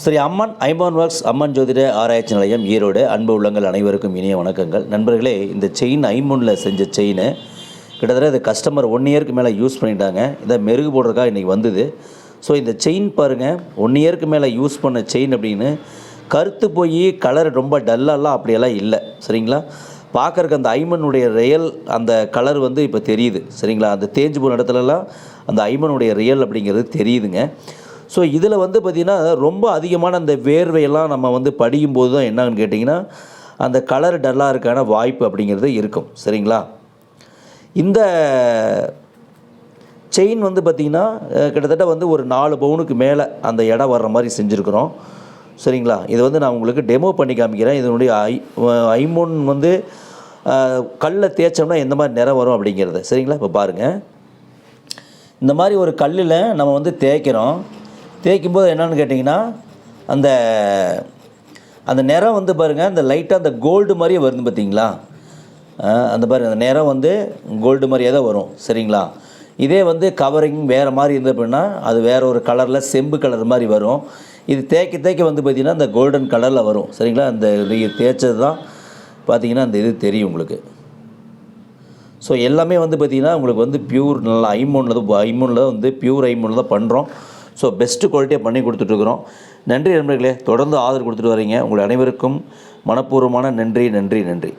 ஸ்ரீ அம்மன் ஐமான் works அம்மன் ஜோதிட ஆராய்ச்சி நிலையம் ஈரோடு. அன்பு உள்ளங்கள் அனைவருக்கும் இனிய வணக்கங்கள். நண்பர்களே இந்த செயின் ஐமூனில் செஞ்ச செயின் கிட்டத்தட்ட இது கஸ்டமர் ஒன் இயருக்கு மேலே யூஸ் பண்ணிட்டாங்க. இதை மெருகு போடுறதுக்காக இன்றைக்கி வந்தது. ஸோ இந்த செயின் பாருங்கள் ஒன் இயருக்கு மேலே யூஸ் பண்ண செயின் அப்படின்னு கருத்து போய் கலர் ரொம்ப டல்லெல்லாம் அப்படியெல்லாம் இல்லை. சரிங்களா? பார்க்குறக்கு அந்த ஐமனுடைய ரியல் அந்த கலர் வந்து இப்போ தெரியுது. சரிங்களா? அந்த தேஞ்சு போன இடத்துலலாம் அந்த ஐமனுடைய ரியல் அப்படிங்கிறது தெரியுதுங்க. ஸோ இதில் வந்து பார்த்திங்கன்னா ரொம்ப அதிகமான அந்த வேர்வையெல்லாம் நம்ம வந்து படிக்கும்போது தான் என்னன்னு கேட்டிங்கன்னா அந்த கலர் டல்லாக இருக்கான வாய்ப்பு அப்படிங்கிறது இருக்கும். சரிங்களா? இந்த செயின் வந்து பார்த்திங்கன்னா கிட்டத்தட்ட வந்து ஒரு நாலு பவுனுக்கு மேலே அந்த இடம் வர்ற மாதிரி செஞ்சுருக்குறோம். சரிங்களா? இது வந்து நான் உங்களுக்கு டெமோ பண்ணி காமிக்கிறேன். இதனுடைய ஐ ஐமோன் வந்து கல்லை தேய்ச்சோம்னா எந்த மாதிரி நிறம் வரும் அப்படிங்கிறது. சரிங்களா? இப்போ பாருங்கள் இந்த மாதிரி ஒரு கல்லில் நம்ம வந்து தேய்க்கிறோம். தேய்க்கும் போது என்னன்னு கேட்டிங்கன்னா அந்த அந்த நிறம் வந்து பாருங்கள் அந்த லைட்டாக அந்த கோல்டு மாதிரியே வருது பார்த்தீங்களா அந்த பாருங்கள் அந்த நிறம் வந்து கோல்டு மாதிரியே தான் வரும் சரிங்களா? இதே வந்து கவரிங் வேறு மாதிரி இருந்தது அப்படின்னா அது வேறு ஒரு கலரில் செம்பு கலர் மாதிரி வரும். இது தேய்க்க தேய்க்க வந்து பார்த்திங்கன்னா அந்த கோல்டன் கலரில் வரும் சரிங்களா? அந்த இது தேய்ச்சது தான் பார்த்தீங்கன்னா அந்த இது தெரியும் உங்களுக்கு. ஸோ எல்லாமே வந்து பார்த்திங்கன்னா உங்களுக்கு வந்து பியூர் நல்லா ஐமோனில் தான் ஐமோனில் வந்து பியூர் ஐமோனில் தான் பண்ணுறோம் ஸோ பெஸ்ட்டு குவாலிட்டியாக பண்ணி கொடுத்துட்ருக்குறோம். நன்றி நண்பர்களே. தொடர்ந்து ஆதரவு கொடுத்துட்டு வரீங்க. உங்கள் அனைவருக்கும் மனப்பூர்வமான நன்றி நன்றி நன்றி.